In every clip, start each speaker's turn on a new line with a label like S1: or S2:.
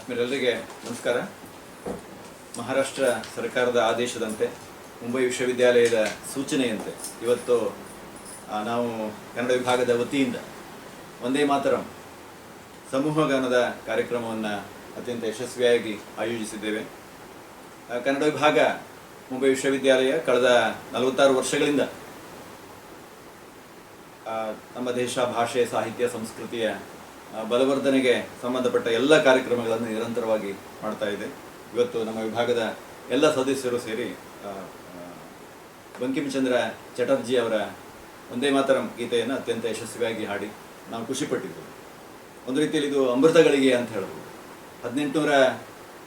S1: ಆತ್ಮೀಯರೆಲ್ಲರಿಗೆ ನಮಸ್ಕಾರ. ಮಹಾರಾಷ್ಟ್ರ ಸರ್ಕಾರದ ಆದೇಶದಂತೆ, ಮುಂಬೈ ವಿಶ್ವವಿದ್ಯಾಲಯದ ಸೂಚನೆಯಂತೆ ಇವತ್ತು ನಾವು ಕನ್ನಡ ವಿಭಾಗದ ವತಿಯಿಂದ ಒಂದೇ ಮಾತರಂ ಸಮೂಹ ಗಾನದ ಕಾರ್ಯಕ್ರಮವನ್ನು ಅತ್ಯಂತ ಯಶಸ್ವಿಯಾಗಿ ಆಯೋಜಿಸಿದ್ದೇವೆ. ಕನ್ನಡ ವಿಭಾಗ ಮುಂಬೈ ವಿಶ್ವವಿದ್ಯಾಲಯ ಕಳೆದ ನಲವತ್ತಾರು ವರ್ಷಗಳಿಂದ ನಮ್ಮ ದೇಶ ಭಾಷೆ, ಸಾಹಿತ್ಯ, ಸಂಸ್ಕೃತಿಯ ಬಲವರ್ಧನೆಗೆ ಸಂಬಂಧಪಟ್ಟ ಎಲ್ಲ ಕಾರ್ಯಕ್ರಮಗಳನ್ನು ನಿರಂತರವಾಗಿ ಮಾಡ್ತಾ ಇದೆ. ಇವತ್ತು ನಮ್ಮ ವಿಭಾಗದ ಎಲ್ಲ ಸದಸ್ಯರು ಸೇರಿ ಆ, ಚಟರ್ಜಿ ಅವರ ಒಂದೇ ಮಾತರಂ ಗೀತೆಯನ್ನು ಅತ್ಯಂತ ಯಶಸ್ವಿಯಾಗಿ ಹಾಡಿ ನಾವು ಖುಷಿಪಟ್ಟಿದ್ದೆವು ಒಂದು ರೀತಿಯಲ್ಲಿ ಇದು ಅಮೃತಗಳಿಗೆ ಅಂತ ಹೇಳ್ಬೋದು. ಹದಿನೆಂಟುನೂರ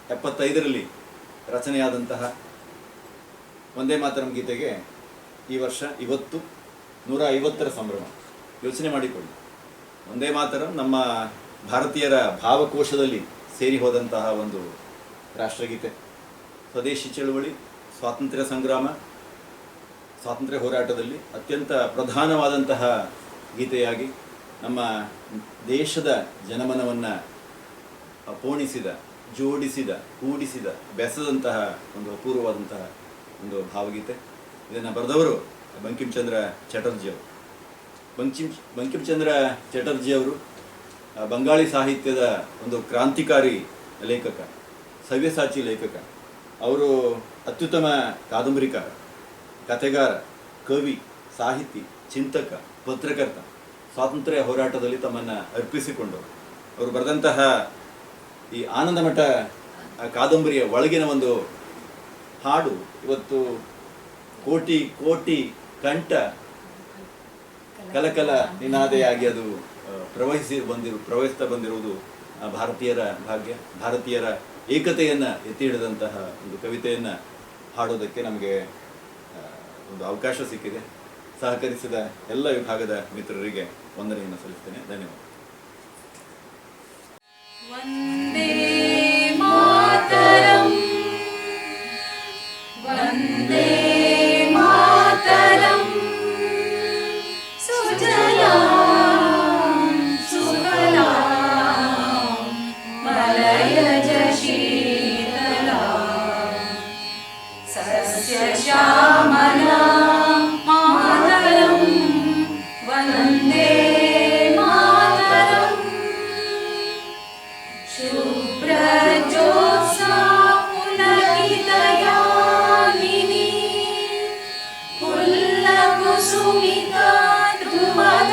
S1: ಎಪ್ಪತ್ತೈದರಲ್ಲಿ ರಚನೆಯಾದಂತಹ ಒಂದೇ ಮಾತರಂ ಗೀತೆಗೆ ಈ ವರ್ಷ ಇವತ್ತು ನೂರ ಐವತ್ತರ ಸಂಭ್ರಮ. ಯೋಚನೆ ಮಾಡಿಕೊಳ್ಳಿ. ಒಂದೇ ಮಾತರ, ನಮ್ಮ ಭಾರತೀಯರ ಭಾವಕೋಶದಲ್ಲಿ ಸೇರಿ ಹೋದಂತಹ ಒಂದು ರಾಷ್ಟ್ರಗೀತೆ. ಸ್ವದೇಶಿ ಚಳುವಳಿ, ಸ್ವಾತಂತ್ರ್ಯ ಸಂಗ್ರಾಮ, ಸ್ವಾತಂತ್ರ್ಯ ಹೋರಾಟದಲ್ಲಿ ಅತ್ಯಂತ ಪ್ರಧಾನವಾದಂತಹ ಗೀತೆಯಾಗಿ ನಮ್ಮ ದೇಶದ ಜನಮನವನ್ನು ಪೋಣಿಸಿದ ಜೋಡಿಸಿದ, ಕೂಡಿಸಿದ, ಬೆಸದಂತಹ ಒಂದು ಅಪೂರ್ವವಾದಂತಹ ಒಂದು ಭಾವಗೀತೆ. ಇದನ್ನು ಬರೆದವರು ಬಂಕಿಂಚಂದ್ರ ಚಟರ್ಜಿ ಅವರು. ಬಂಕಿಂ, ಬಂಕಿಂಚಂದ್ರ ಚಟರ್ಜಿ ಅವರು ಬಂಗಾಳಿ ಸಾಹಿತ್ಯದ ಒಂದು ಕ್ರಾಂತಿಕಾರಿ ಲೇಖಕ ಸವ್ಯಸಾಚಿ ಲೇಖಕ. ಅವರು ಅತ್ಯುತ್ತಮ ಕಾದಂಬರಿಕಾರ, ಕಥೆಗಾರ, ಕವಿ, ಸಾಹಿತಿ, ಚಿಂತಕ, ಪತ್ರಕರ್ತ, ಸ್ವಾತಂತ್ರ್ಯ ಹೋರಾಟದಲ್ಲಿ ತಮ್ಮನ್ನು ಅರ್ಪಿಸಿಕೊಂಡವರು. ಅವರು ಬರೆದಂತಹ ಈ ಆನಂದಮಠ ಕಾದಂಬರಿಯ ಒಳಗಿನ ಒಂದು ಹಾಡು, ಇವತ್ತು ಕೋಟಿ ಕೋಟಿ ಕಂಠ ಕಲಕಲ ನಿನಾದೆಯಾಗಿ ಅದು ಪ್ರವಹಿಸಿ ಬಂದಿರು, ಪ್ರವಹಿಸ್ತಾ ಬಂದಿರುವುದು ಭಾರತೀಯರ ಭಾಗ್ಯ, ಭಾರತೀಯರ ಏಕತೆಯನ್ನು ಎತ್ತಿ ಹಿಡಿದಂತಹ ಒಂದು ಕವಿತೆಯನ್ನು ಹಾಡೋದಕ್ಕೆ ನಮಗೆ ಒಂದು ಅವಕಾಶ ಸಿಕ್ಕಿದೆ. ಸಹಕರಿಸಿದ ಎಲ್ಲ ವಿಭಾಗದ ಮಿತ್ರರಿಗೆ ವಂದನೆಯನ್ನು ಸಲ್ಲಿಸ್ತೇನೆ. ಧನ್ಯವಾದ.
S2: ಮಾತರಂ. sumikat,
S3: tumagal.